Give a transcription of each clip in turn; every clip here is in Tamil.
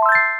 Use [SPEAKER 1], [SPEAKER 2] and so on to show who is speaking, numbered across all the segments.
[SPEAKER 1] you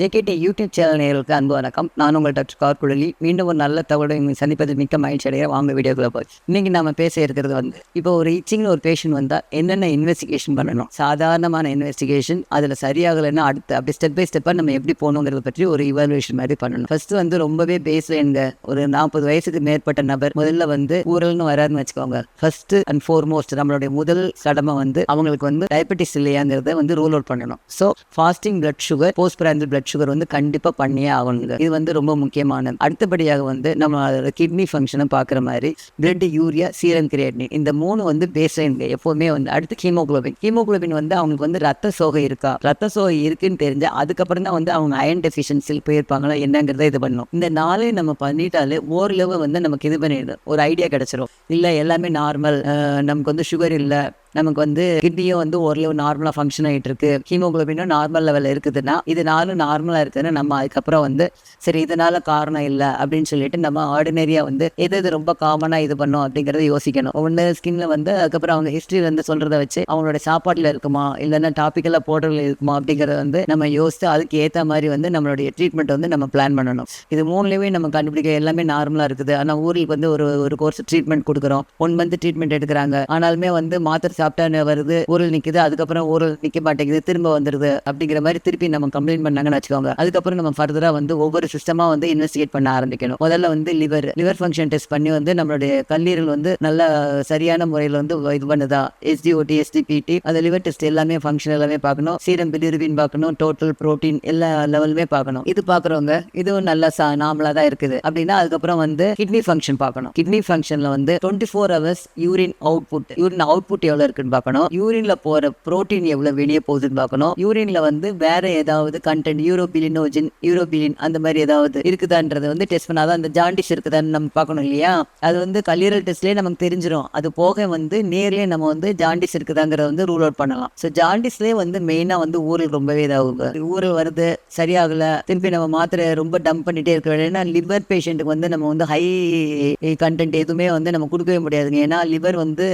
[SPEAKER 1] ஜேகேடி யூடியூப் சேனல் நேர்களுக்கு அன்பு வணக்கம். நான் உங்கள் டாக்டர் கார்குழலி மீண்டும் ஒரு நல்ல தகவலை உங்களை சந்திப்பதில் மிக்க மகிழ்ச்சி அடைய வாங்க வீடியோக்குள்ள போய் இன்னைக்கு நம்ம பேச இருக்கிறது வந்து இப்போ ஒரு இச்சிங்னு ஒரு பேஷண்ட் வந்தால் என்னென்ன இன்வெஸ்டிகேஷன் பண்ணணும்? சாதாரணமான இன்வெஸ்டிகேஷன் அதில் சரியாகலைன்னா அடுத்து அப்படி ஸ்டெப் பை ஸ்டெப்பாக நம்ம எப்படி போகணுங்கிறத பற்றி ஒரு இவாலுவேஷன் மாதிரி பண்ணணும். ஃபர்ஸ்ட் வந்து ரொம்பவே பேஸ் ஒரு நாற்பது வயசுக்கு மேற்பட்ட நபர் முதல்ல வந்து ஊரல்னு வராருன்னு வச்சுக்கோங்க. ஃபர்ஸ்ட் அண்ட் ஃபோர்மோஸ்ட் நம்மளுடைய முதல் கடமை வந்து அவங்களுக்கு வந்து டயபெட்டிஸ் இல்லையாங்கிறத வந்து ரூல் அவுட் பண்ணணும். So fasting blood sugar post prandial blood sugar வந்து கண்டிப்பாக பண்ணியே ஆகணுங்க. இது வந்து ரொம்ப முக்கியமானது. அடுத்தபடியாக வந்து நம்ம கிட்னி ஃபங்க்ஷனை பார்க்குற மாதிரி பிளட் யூரியா சீரம் கிரியேட்னி இந்த மூணு வந்து பேஸ்லைனுங்க எப்போவுமே வந்து அடுத்து ஹீமோகுளோபின் ஹீமோகுளோபின் வந்து அவங்களுக்கு வந்து ரத்த சோகை இருக்கா? ரத்த சோகை இருக்குன்னு தெரிஞ்சு அதுக்கப்புறம் தான் வந்து அவங்க அயன் டெஃபிஷியன்சியில் போயிருப்பாங்களா என்னங்கிறத இது பண்ணும். இந்த நாளே நம்ம பண்ணிட்டாலே ஓரளவு வந்து நமக்கு இது பண்ணிடும் ஒரு ஐடியா கிடைச்சிரும். இல்லை எல்லாமே நார்மல் நமக்கு வந்து சுகர் இல்லை. நமக்கு வந்து கிட்னியும் வந்து ஓரளவு நார்மலாக ஃபங்க்ஷன் ஆகிட்டு இருக்கு ஹீமோகுளோபினும் நார்மல் லெவலில் இருக்குதுன்னா இது நாலும் நார்மலாக இருக்குதுன்னு நம்ம அதுக்கப்புறம் வந்து சரி இதனால காரணம் இல்லை அப்படின்னு சொல்லிட்டு நம்ம ஆர்டினரியாக வந்து எது எது ரொம்ப காமனாக இது பண்ணோம் அப்படிங்கிறத யோசிக்கணும். ஒன்று ஸ்கின்ல வந்து அதுக்கப்புறம் அவங்க ஹிஸ்ட்ரி வந்து சொல்கிறத வச்சு அவங்களோட சாப்பாட்டில் இருக்குமா இல்லைன்னா டாப்பிக்கலாக போடுறதுல இருக்குமா அப்படிங்கிறத வந்து நம்ம யோசித்து அதுக்கு ஏற்ற மாதிரி வந்து நம்மளுடைய ட்ரீட்மெண்ட் வந்து நம்ம பிளான் பண்ணணும். இது மூணுலேயுமே நம்ம கண்டுபிடிக்க எல்லாமே நார்மலாக இருக்குது. ஆனால் ஊருக்கு வந்து ஒரு ஒரு கோர்ஸ் ட்ரீட்மெண்ட் கொடுக்குறோம். ஒன் மந்த் ட்ரீட்மெண்ட் எடுக்கிறாங்க. ஆனாலுமே வந்து மாத்திரை சாப்பிட்டா வருது? ஊரல் நிற்குது அதுக்கப்புறம் ஊரல் நிற்க மாட்டேங்குது திரும்ப வந்துடுது அப்படிங்கிற மாதிரி திருப்பி நம்ம கம்ப்ளைண்ட் பண்ணாங்கன்னு வச்சுக்கோங்க. அதுக்கப்புறம் நம்ம ஃபர்தராக வந்து ஒவ்வொரு சிஸ்டமாக வந்து இன்வெஸ்டிகேட் பண்ண ஆரம்பிக்கணும். முதல்ல வந்து லிவர் லிவர் ஃபங்க்ஷன் டெஸ்ட் பண்ணி வந்து நம்மளுடைய கல்லீரல் வந்து நல்ல சரியான முறையில் வந்து இது பண்ணுதா? எஸ்டிஓடி எஸ்டிபிடி அந்த லிவர் டெஸ்ட் எல்லாமே ஃபங்க்ஷன் எல்லாமே பார்க்கணும். சீரம் பிலிருபின் பார்க்கணும் டோட்டல் புரோட்டீன் எல்லா லெவலுமே பார்க்கணும். இது பார்க்குறவங்க இதுவும் நல்லா சா நார்மலாக தான் இருக்குது. அப்படின்னா அதுக்கப்புறம் வந்து கிட்னி ஃபங்க்ஷன் பார்க்கணும். கிட்னி ஃபங்க்ஷனில் வந்து twenty four hours urine output urine output எவ்வளோ இருக்குன்னு பார்க்கணும். யூரின்ல போற புரோட்டீன் எவ்வளவு வெளியே போகுதுன்னு பார்க்கணும். யூரின்ல வந்து வேற ஏதாவது கண்டென்ட் யூரோபிலினோஜின் யூரோபிலின் அந்த மாதிரி ஏதாவது இருக்குதான்றது வந்து டெஸ்ட் பண்ணாதான் அந்த ஜாண்டிஸ் இருக்குதான்னு நம்ம பார்க்கணும் இல்லையா? அது வந்து கல்லீரல் டெஸ்ட்லேயே நமக்கு தெரிஞ்சிடும் அது போக வந்து நேர்லயே நம்ம வந்து ஜாண்டிஸ் இருக்குதாங்கிறத வந்து ரூல் அவுட் பண்ணலாம். ஸோ ஜாண்டிஸ்லேயே வந்து மெயினாக வந்து ஊரில் ரொம்பவே இதாகுங்க ஊரல் வருது சரியாகல திருப்பி நம்ம மாத்திரை ரொம்ப டம்ப் பண்ணிட்டே இருக்க ஏன்னா லிவர் பேஷண்ட்டுக்கு வந்து நம்ம வந்து ஹை கண்டென்ட் எதுவுமே வந்து நம்ம கொடுக்கவே முடியாதுங்க. ஏன்னா லிவர் வந்து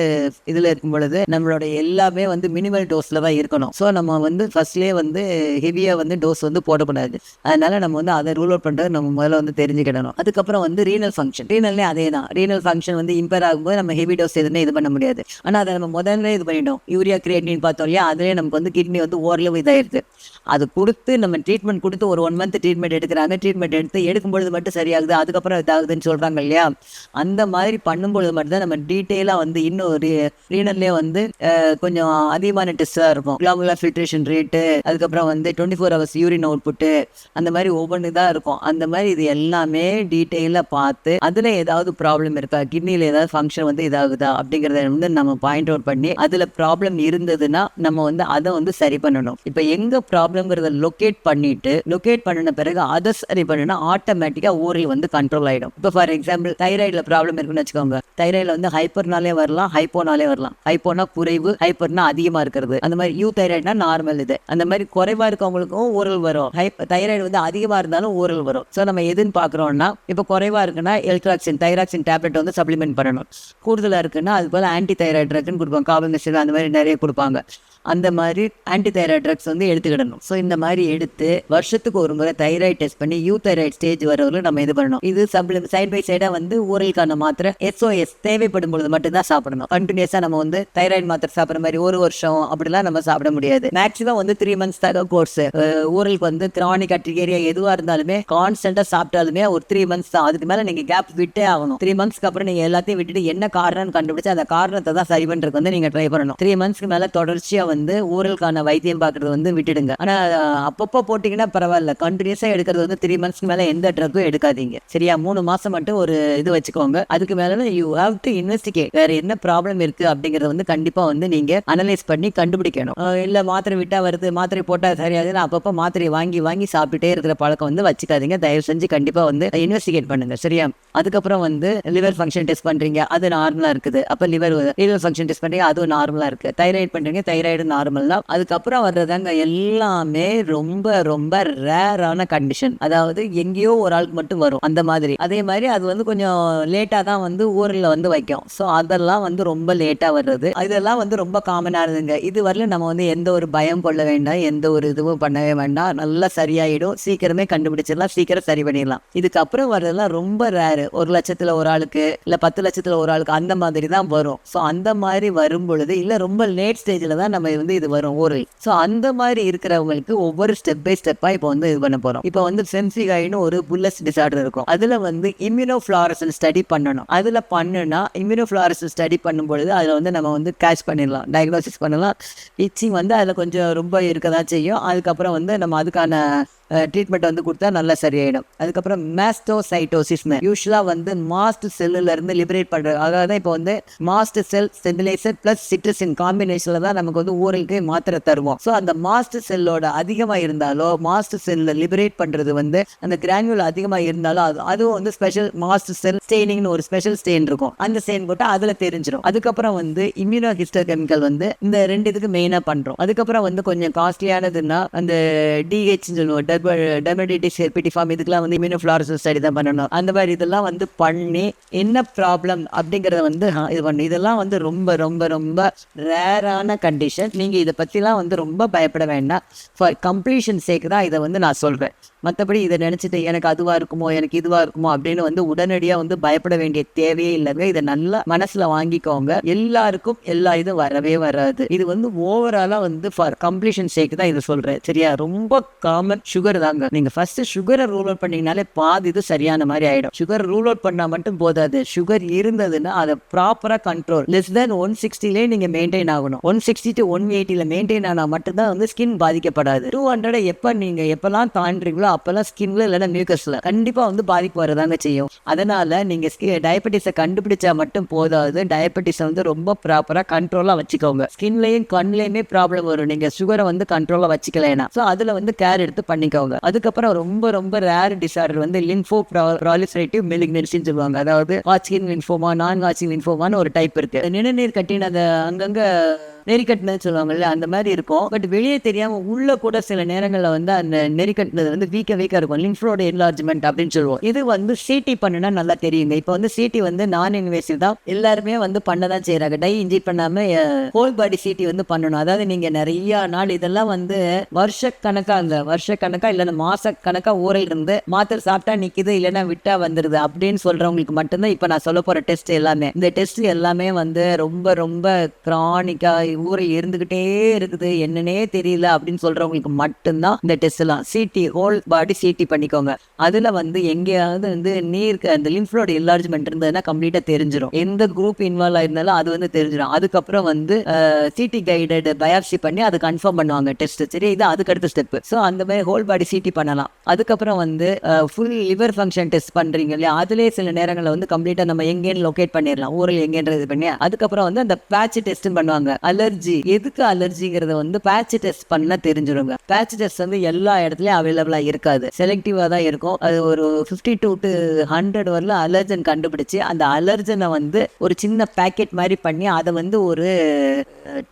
[SPEAKER 1] இதில் இருக்கும் பொழுது நம்மளோட எல்லாமே வந்து மினிமல் டோஸில் தான் இருக்கணும். ஸோ நம்ம வந்து ஃபர்ஸ்ட்லேயே வந்து ஹெவியாக வந்து டோஸ் வந்து போடக்கூடாது. அதனால நம்ம வந்து அதை ரூல் அவுட் பண்ணுறது நம்ம முதல்ல வந்து தெரிஞ்சுக்கிடணும். அதுக்கப்புறம் வந்து ரீனல் ஃபங்க்ஷன் ரீனல்லே அதே தான். ரீனல் ஃபங்க்ஷன் வந்து இம்பேர் ஆகும்போது நம்ம ஹெவி டோஸ் எதுவுமே இது பண்ண முடியாது. ஆனால் அதை நம்ம முதல்ல இது பண்ணிட்டோம். யூரியா கிரியேட்டின் பார்த்தோம் இல்லையா? அதுலேயே நமக்கு வந்து கிட்னி வந்து ஓரளவு இதாயிருது. அது கொடுத்து நம்ம ட்ரீட்மெண்ட் கொடுத்து ஒரு ஒன் மந்த் ட்ரீட்மெண்ட் எடுக்கிறாங்க. ட்ரீட்மெண்ட் எடுத்து எடுக்கும்பொழுது மட்டும் சரியாகுது. அதுக்கப்புறம் இதாகுதுன்னு சொல்கிறாங்க இல்லையா? அந்த மாதிரி பண்ணும்பொழுது மட்டும்தான் நம்ம டீட்டெயிலாக வந்து இன்னும் ரீனல்லே வந்து வந்து கொஞ்சம் அதிகமான டெஸ்ட்டாக இருக்கும். கிளாமுலர் ஃபில்ட்ரேஷன் ரேட்டு அதுக்கப்புறம் வந்து twenty four hours urine output அந்த மாதிரி ஒவ்வொன்று தான் இருக்கும். அந்த மாதிரி இது எல்லாமே டீட்டெயிலாக பார்த்து அதில் ஏதாவது ப்ராப்ளம் இருக்கா? கிட்னியில் ஏதாவது ஃபங்க்ஷன் வந்து இதாகுதா? அப்படிங்கிறத வந்து நம்ம பாயிண்ட் அவுட் பண்ணி அதில் ப்ராப்ளம் இருந்ததுன்னா நம்ம வந்து அதை வந்து சரி பண்ணணும். இப்போ எங்கே ப்ராப்ளம்ங்கிறத லொக்கேட் பண்ணிட்டு லொக்கேட் பண்ணின பிறகு அதை சரி பண்ணணும் ஆட்டோமேட்டிக்காக ஊரில் வந்து கண்ட்ரோல் ஆகிடும் இப்போ ஃபார் எக்ஸாம்பிள் தைராய்டில் ப்ராப்ளம் இருக்குன்னு வச்சுக்கோங்க. தைராய்டில் வந்து ஹைப்பர்னாலே வரலாம் ஹைப்போனாலே வரலாம். ஹைப்போனா குறைவு ஹைப்பர்னா அதிகமா இருக்கிறது. அந்த மாதிரி யூ தைராய்டுனா நார்மல் இது. அந்த மாதிரி குறைவா இருக்கவங்களுக்கும் ஊரல் வரும். தைராய்டு வந்து அதிகமாக இருந்தாலும் ஊரல் வரும். ஸோ நம்ம எதுன்னு பாக்குறோம்னா இப்போ குறைவா இருக்குன்னா எல்ட்ராக்சின் தைராக்சின் டேப்லெட் வந்து சப்ளிமெண்ட் பண்ணணும். கூடுதலா இருக்குன்னா அது போல் ஆன்டி தைராய்டு ட்ரக்னு கொடுப்பாங்க. காபமிசில் அந்த மாதிரி நிறைய கொடுப்பாங்க. அந்த மாதிரி ஆன்டி தைராய்டு ட்ரக்ஸ் வந்து எடுத்துக்கிடணும். ஸோ இந்த மாதிரி எடுத்து வருஷத்துக்கு ஒரு முறை தைராய்டு டெஸ்ட் பண்ணி யூ தைராய்டு ஸ்டேஜ் வரவங்களும் நம்ம இது பண்ணணும். இது சப்ளி சைட் பை சைடாக வந்து ஊரலுக்கான மாத்திரை எஸ்ஓஎஸ் தேவைப்படும் பொழுது மட்டும்தான் சாப்பிடணும். கண்டினியூஸாக நம்ம வந்து தைராய்டு மாத்திரை சாப்பிட்ற மாதிரி ஒரு வருஷம் அப்படிலாம் நம்ம சாப்பிட முடியாது. மேக்ஸிமம் வந்து த்ரீ மந்த்ஸ் தான் கோர்ஸ் ஊரலுக்கு வந்து கிரானிக் அட்ரிகேரியா எதுவாக இருந்தாலுமே கான்ஸ்டன்ட்டாக சாப்பிட்டாலுமே ஒரு த்ரீ மந்த்ஸ் தான். அதுக்கு மேலே நீங்கள் கேப் விட்டே ஆகணும். த்ரீ மந்த்ஸ்க்கு அப்புறம் நீங்கள் எல்லாத்தையும் விட்டுட்டு என்ன காரணம்னு கண்டுபிடிச்சு அந்த காரணத்தை தான் சரி பண்ணுறதுக்கு வந்து நீங்கள் ட்ரை பண்ணணும். த்ரீ மந்த்ஸ்க்கு மேலே தொடர்ச்சியாக வந்து ஊரலுக்கான வைத்தியம் பார்க்குறது வந்து விட்டுடுங்க. ஆனால் அப்பப்போ போட்டிங்கன்னா பரவாயில்ல. கண்டினியூஸாக எடுக்கிறது வந்து த்ரீ மந்த்ஸ்க்கு மேலே எந்த ட்ரக்கும் எடுக்காதீங்க. சரியா? மூணு மாதம் மட்டும் ஒரு இது வச்சுக்கோங்க. அதுக்கு மேலே யூ ஹாவ் டு இன்வெஸ்டிகேட் வேற என்ன ப்ராப்ளம் இருக்கு அப்படிங்கறத வந்து கண்டிப்பாக வந்து நீங்கள் அனலைஸ் பண்ணி கண்டுபிடிக்கணும். இல்லை இல்ல மாத்திரை விட்டா வருது மாத்திரை போட்டால் சரியாதுன்னு அப்பப்போ மாத்திரை வாங்கி வாங்கி சாப்பிட்டுட்டே இருக்கிற பழக்கம் வந்து வச்சுக்காதீங்க. தயவு செஞ்சு கண்டிப்பாக வந்து இன்வெஸ்டிகேட் பண்ணுங்க. சரியா? அதுக்கப்புறம் வந்து லிவர் ஃபங்க்ஷன் டெஸ்ட் பண்றீங்க. அது நார்மலா இருக்குது. அப்போ லிவர் லிவர் ஃபங்க்ஷன் டெஸ்ட் பண்றீங்க. அதுவும் நார்மலா இருக்கு. தைராய்டு பண்றீங்க. தைராய்டு நார்மல் தான் அதுக்கப்புறம் வர்றதாங்க எல்லாமே ரொம்ப ரொம்ப ரேரான கண்டிஷன் அதாவது எங்கேயோ ஒரு ஆளுக்கு மட்டும் வரும் அந்த மாதிரி. அதே மாதிரி அது வந்து கொஞ்சம் லேட்டாக தான் வந்து ஊரில் வந்து வைக்கும். ஸோ அதெல்லாம் வந்து ரொம்ப லேட்டாக வர்றது. இதெல்லாம் வந்து ரொம்ப காமனானதுங்க இது வரல நம்ம வந்து எந்த ஒரு பயம் கொள்ள வேண்டாம் எந்த ஒரு இதுவும் பண்ணவே வேண்டாம். நல்லா சரியாயிடும். சீக்கிரமே கண்டுபிடிச்சிடலாம். சீக்கிரம் சரி பண்ணிடலாம். இதுக்கப்புறம் வர்றதெல்லாம் ரொம்ப ரேரு ஒரு லட்சத்தில் ஒரு ஆளுக்கு இல்லை பத்து லட்சத்தில் ஒரு ஆளுக்கு அந்த மாதிரி தான் வரும். ஸோ அந்த மாதிரி வரும் பொழுது இல்லை ரொம்ப லேட் ஸ்டேஜில் தான் நம்ம வந்து இது வரும். ஒரு ஸோ அந்த மாதிரி இருக்கிறவங்களுக்கு ஒவ்வொரு ஸ்டெப் பை ஸ்டெப்பாக இப்போ வந்து இது பண்ண போகிறோம் இப்போ வந்து சென்சிகாயின்னு ஒரு புல்லஸ் டிசார்டர் இருக்கும். அதில் வந்து இம்யூனோ ஃப்ளாரசன் ஸ்டடி பண்ணணும். அதில் பண்ணுனா இம்யூனோஃப்ளாரசன் ஸ்டடி பண்ணும்பொழுது அதில் வந்து நம்ம வந்து கேட்ச் பண்ணிடலாம். டயக்னோசிஸ் பண்ணலாம். இச்சிங் வந்து அதில் கொஞ்சம் ரொம்ப இருக்க தான் செய்யும். அதுக்கப்புறம் வந்து நம்ம அதுக்கான ட்ரீட்மெண்ட் வந்து கொடுத்தா நல்லா சரியாயிடும். அதுக்கப்புறம் மேஸ்டோசைட்டோசிஸ் யூஸ்வலாக வந்து மாஸ்ட் செல்லுல இருந்து லிபரேட் பண்ணுறது அதாவது இப்போ வந்து mast cell stabilizer plus cetirizine காம்பினேஷனில் தான் நமக்கு வந்து ஊரலுக்கு மாத்திரை தருவோம். ஸோ அந்த மாஸ்ட் செல்லோட அதிகமாக இருந்தாலோ மாஸ்ட் செல்லில் லிபரேட் பண்ணுறது வந்து அந்த கிரானியூல் அதிகமாக இருந்தாலும் அது அதுவும் வந்து ஸ்பெஷல் மாஸ்ட் செல் ஸ்டெயினிங்னு ஒரு ஸ்பெஷல் ஸ்டெயின் இருக்கும். அந்த ஸ்டெயின் போட்டால் அதில் தெரிஞ்சிடும் அதுக்கப்புறம் வந்து இம்யூனோ ஹிஸ்டர் கெமிக்கல் வந்து இந்த ரெண்டு இதுக்கு மெயினாக பண்ணுறோம் அதுக்கப்புறம் வந்து கொஞ்சம் காஸ்ட்லியானதுன்னா அந்த டிஹெச் சொல்லுவோம் டெர்மடிட்டிஸ் ஹெர்பிட்டிஃபார்ம் இதுக்கெல்லாம் வந்து இம்யூனோஃப்ளாரசஸ் ஸ்டடி தான் பண்ணணும். அந்த மாதிரி இதெல்லாம் வந்து பண்ணி என்ன ப்ராப்ளம் அப்படிங்கிறத வந்து இது பண்ணணும் இதெல்லாம் வந்து ரொம்ப ரொம்ப ரொம்ப ரேரான கண்டிஷன் நீங்கள் இதை பற்றிலாம் வந்து ரொம்ப பயப்பட வேண்டாம். ஃபார் கம்ப்ளீஷன் சேக்கு தான் இதை வந்து நான் சொல்கிறேன் மற்றபடி இதை நினச்சிட்டு எனக்கு அதுவாக இருக்குமோ எனக்கு இதுவாக இருக்குமோ அப்படின்னு வந்து உடனடியாக வந்து பயப்பட வேண்டிய தேவையே இல்லைங்க. இதை நல்லா மனசில் வாங்கிக்கோங்க. எல்லாருக்கும் எல்லா இதுவும் வரவே வராது. இது வந்து ஓவராலாக வந்து ஃபார் கம்ப்ளீஷன் சேக்கு தான் இதை சொல்கிறேன் சரியா? ரொம்ப காமன் சுகர் சுகர் தாங்க. நீங்க ஃபர்ஸ்ட் சுகரை ரூல் அவுட் பண்ணீங்கனாலே பாதி இது சரியான மாதிரி ஆயிடும். சுகர் ரூல் அவுட் பண்ணா மட்டும் போதாது. சுகர் இருந்ததுன்னா அதை ப்ராப்பரா கண்ட்ரோல் லெஸ் தென் ஒன் சிக்ஸ்டிலே நீங்க மெயின்டைன் ஆகணும். ஒன் சிக்ஸ்டி டு ஒன் எயிட்டில மெயின்டைன் ஆனா மட்டும்தான் வந்து ஸ்கின் பாதிக்கப்படாது. டூ ஹண்ட்ரட் எப்ப நீங்க எப்பெல்லாம் தாண்டுறீங்களோ அப்பெல்லாம் ஸ்கின்ல இல்லைன்னா மியூக்கஸ்ல கண்டிப்பா வந்து பாதிப்பு வரதாங்க செய்யும். அதனால நீங்க டயபெட்டிஸை கண்டுபிடிச்சா மட்டும் போதாது. டயபெட்டிஸை வந்து ரொம்ப ப்ராப்பரா கண்ட்ரோலா வச்சுக்கோங்க. ஸ்கின்லயும் கண்லயுமே ப்ராப்ளம் வரும். நீங்க சுகரை வந்து கண்ட்ரோலா வச்சுக்கலாம் ஸோ அதுல வந்து கேர் எடுத்து இருக்காங்க அதுக்கப்புறம் ரொம்ப ரொம்ப ரேர் டிசார்டர் வந்து லின்ஃபோ ப்ராலிசரேட்டிவ் மெலிக்னன்சின்னு சொல்லுவாங்க. அதாவது வாட்சிங் லின்ஃபோமா நான் வாட்சிங் லின்ஃபோமான்னு ஒரு டைப் இருக்கு. நிணநீர் கட்டின அந்த அங்கங்க நெறிக்கட்டினு சொல்லுவாங்கல்ல அந்த மாதிரி இருக்கும். பட் வெளியே தெரியாம உள்ள கூட சில நேரங்களில் வந்து அந்த நெறிக்கட்டினது வந்து வீக்க வீக்கா இருக்கும். லிம்ஃபோட என்லார்ஜ்மெண்ட் அப்படின்னு சொல்லுவோம். இது வந்து சிடி பண்ணுனா நல்லா தெரியுங்க. இப்போ வந்து சிடி வந்து நான் இன்வேசிவ் தான். எல்லாருமே வந்து பண்ண தான் செய்யறாங்க டை இன்ஜெக்ட் பண்ணாம ஹோல் பாடி சிடி வந்து பண்ணணும். அதாவது நீங்க நிறைய நாள் இதெல்லாம் வந்து வருஷ கணக்காங்க வருஷ கணக்கா இல்லைன்னா மாச கணக்கா ஊரையில் இருந்து மாத்திரை சாப்பிட்டா நிக்குது இல்லைன்னா விட்டா வந்துருது அப்படின்னு சொல்றவங்களுக்கு மட்டும்தான் இப்போ நான் சொல்ல போற டெஸ்ட் எல்லாமே. இந்த டெஸ்ட் எல்லாமே வந்து ரொம்ப ரொம்ப கிரானிக்கா ஊரை இருந்துகிட்டே இருக்குது. என்னன்னே தெரியல அப்படின்னு சொல்றவங்களுக்கு மட்டும்தான் இந்த டெஸ்ட் எல்லாம். சிடி ஹோல் பாடி சிடி பண்ணிக்கோங்க. அதுல வந்து எங்கேயாவது வந்து நீர் அந்த லிம்ஃபோட என்லார்ஜ்மெண்ட் இருந்ததுன்னா கம்ப்ளீட்டா தெரிஞ்சிடும் எந்த குரூப் இன்வால்வ் ஆயிருந்தாலும் அது வந்து தெரிஞ்சிடும் அதுக்கப்புறம் வந்து சிடி கைடட் பயாப்சி பண்ணி அதை கன்ஃபார்ம் பண்ணுவாங்க டெஸ்ட் சரி இது அதுக்கு அடுத்த ஸ்டெப் ஸோ அந்த மாதிரி ஹோல் பாடி சிடி பண்ணலாம். அதுக்கப்புறம் வந்து ஃபுல் லிவர் ஃபங்க்ஷன் டெஸ்ட் பண்றீங்க இல்லையா? அதுலேயே சில நேரங்களில் வந்து கம்ப்ளீட்டா நம்ம எங்கேன்னு லொகேட் பண்ணிடலாம். ஊரில் எங்கேன்றது பண்ணி. அதுக்கப்புறம் வந்து அந்த பேட்ச் டெஸ்ட் பண்ணுவாங்க. அலர்ஜி எதுக்கு அலர்ஜிங்கிறத வந்து பேட்ச் டெஸ்ட் பண்ண தெரிஞ்சிருங்க. பேட்ச் டெஸ்ட் வந்து எல்லா இடத்துலயும் அவைலபிளா இருக்காது. செலக்டிவா தான் இருக்கும். அது ஒரு ஃபிஃப்டி டூ டு ஹண்ட்ரட் வரல அலர்ஜன் கண்டுபிடிச்சு அந்த அலர்ஜனை வந்து ஒரு சின்ன பேக்கெட் மாதிரி பண்ணி அதை வந்து ஒரு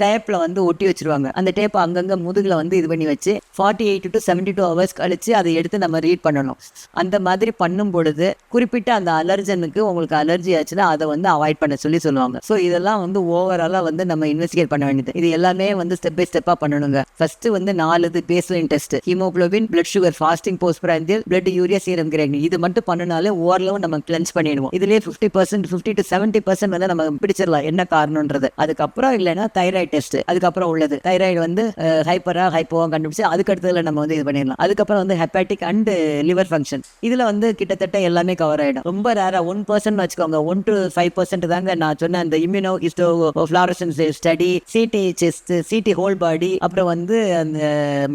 [SPEAKER 1] டேப்ல வந்து ஒட்டி வச்சிருவாங்க. அந்த டேப் அங்கங்க முதுகுல வந்து இது பண்ணி வச்சு forty eight to seventy two hours கழிச்சு அதை எடுத்து நம்ம ரீட் பண்ணணும். அந்த மாதிரி பண்ணும் பொழுது குறிப்பிட்ட அந்த அலர்ஜனுக்கு உங்களுக்கு அலர்ஜி ஆச்சுன்னா அதை வந்து அவாய்ட் பண்ண சொல்லி சொல்லுவாங்க. ஸோ இதெல்லாம் வந்து ஓவராலாக வந்து நம்ம இன்வெஸ்டிகேட் பண்ண வேண்டியது இது எல்லாமே வந்து ஸ்டெப் பை ஸ்டெப்பா பண்ணணுங்க. ஃபர்ஸ்ட் வந்து நாலு baseline test haemoglobin blood sugar fasting post prandial blood urea serum creatinine இது மட்டும் பண்ணினாலே ஓரளவு நம்ம கிளென்ஸ் பண்ணிடுவோம். இதுலயே fifty percent fifty to seventy percent வந்து நம்ம பிடிச்சிடலாம். என்ன காரணம்ன்றது. அதுக்கப்புறம் இல்லைன்னா தைராய்டு டெஸ்ட் அதுக்கப்புறம் உள்ளது. தைராய்டு வந்து ஹைப்பரா ஹைப்போவா கண்டுபிடிச்சு அதுக்கு அடுத்ததுல நம்ம வந்து இது பண்ணிடலாம். அதுக்கப்புறம் வந்து ஹெப்பாட்டிக் அண்ட் லிவர் ஃபங்க்ஷன் இதுல வந்து கிட்டத்தட்ட எல்லாமே கவர் ஆயிடும். ரொம்ப ரேரா ஒன் பர்சன்ட் வச்சுக்கோங்க. ஒன் டு ஃபைவ் பர்சன்ட் தாங்க நான் சொன்ன அந்த immuno histo fluorescence study CT chest CT whole body அப்புறம் வந்து அந்த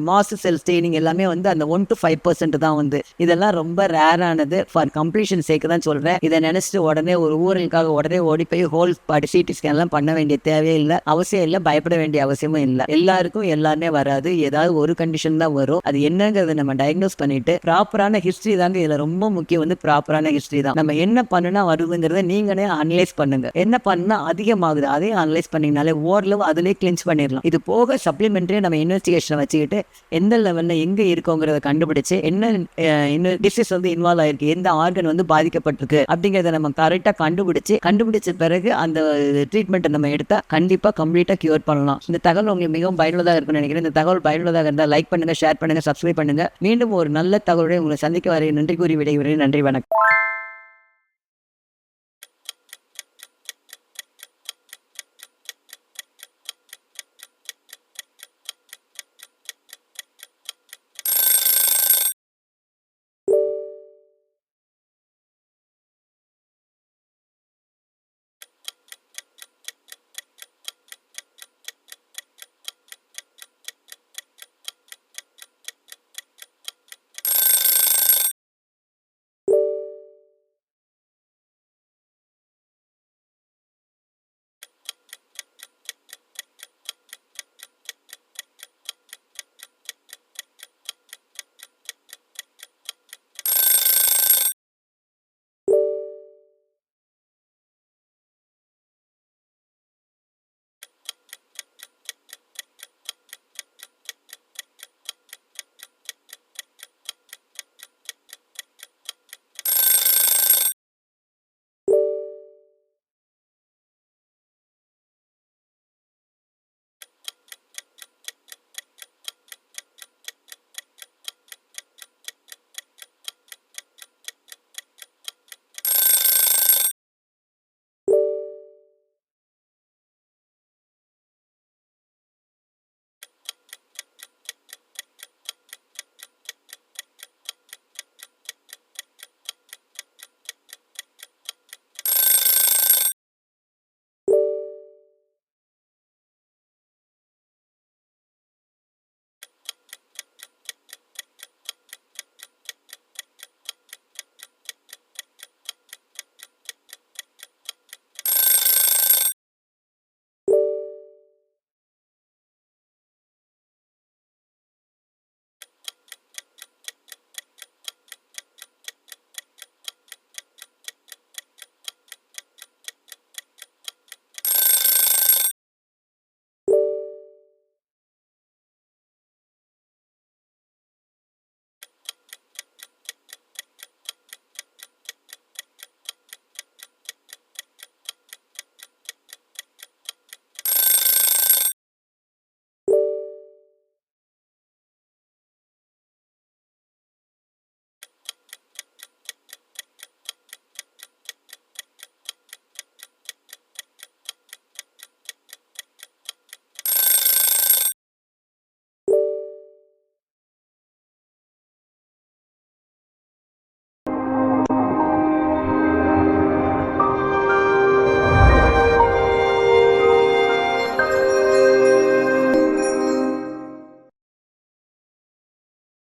[SPEAKER 1] மாசு செல் ஸ்டெயினிங் எல்லாமே வந்து அந்த ஒன் டு ஃபைவ் பர்சன்ட் தான் வந்து. இதெல்லாம் ரொம்ப ரேரானது ஃபார் கம்ப்ளீஷன் சேர்க்க தான் சொல்றேன். இதை நினைச்சிட்டு உடனே ஒரு ஊரலுக்காக உடனே ஓடி போய் ஹோல் பாடி சிடி ஸ்கேன் எல்லாம் பண்ண வேண்டிய தேவையே இல்லை அவசியம் இல்லை. பயப்பட வேண்டிய அவசியமும் இல்லை. எல்லாருக்கும் எல்லாமே வராது. ஏதாவது ஒரு கண்டிஷன் தான் வரும். அது என்னங்கிறத நம்ம டயக்னோஸ் பண்ணிட்டு ப்ராப்பரான ஹிஸ்டரி தாங்க. இதுல ரொம்ப முக்கியம் வந்து ப்ராப்பரான ஹிஸ்டரி தான். நம்ம என்ன பண்ணுனா வருதுங்கிறத நீங்களே அனலைஸ் பண்ணுங்க. என்ன பண்ணா அதிகமாகுது? அதையும் அனலைஸ் பண்ணீங்கனாலே ஓரளவு அதிலே கிளின்ச் பண்ணிடலாம். இது போக சப்ளிமெண்ட்ரியாக நம்ம இன்வெஸ்டிகேஷன் வச்சுக்கிட்டு எந்த லெவல்ல எங்க இருக்கோங்கிறத கண்டுபிடிச்சு என்ன டிசீஸ் வந்து இன்வால்வ் ஆயிருக்கு எந்த ஆர்கன் வந்து பாதிக்கப்பட்டிருக்கு அப்படிங்கிறத நம்ம கரெக்டா கண்டுபிடிச்சு கண்டுபிடிச்ச பிறகு அந்த ட்ரீட்மெண்ட்டை நம்ம எடுத்தால் கண்டிப்பா கம்ப்ளீட்டாக கியூர் பண்ணலாம். இந்த தகவல் உங்களுக்கு மிகவும் பயனுள்ளதாக இருக்கும்னு நினைக்கிறேன். இந்த தகவல் பயனுள்ளதாக இருந்தால் லைக் பண்ணுங்க ஷேர் பண்ணுங்க சப்ஸ்கிரைப் பண்ணுங்க. மீண்டும் ஒரு நல்ல தகவலுடன் உங்களை சந்திக்க வரை நன்றி கூறி விடைகிறேன் நன்றி வணக்கம்.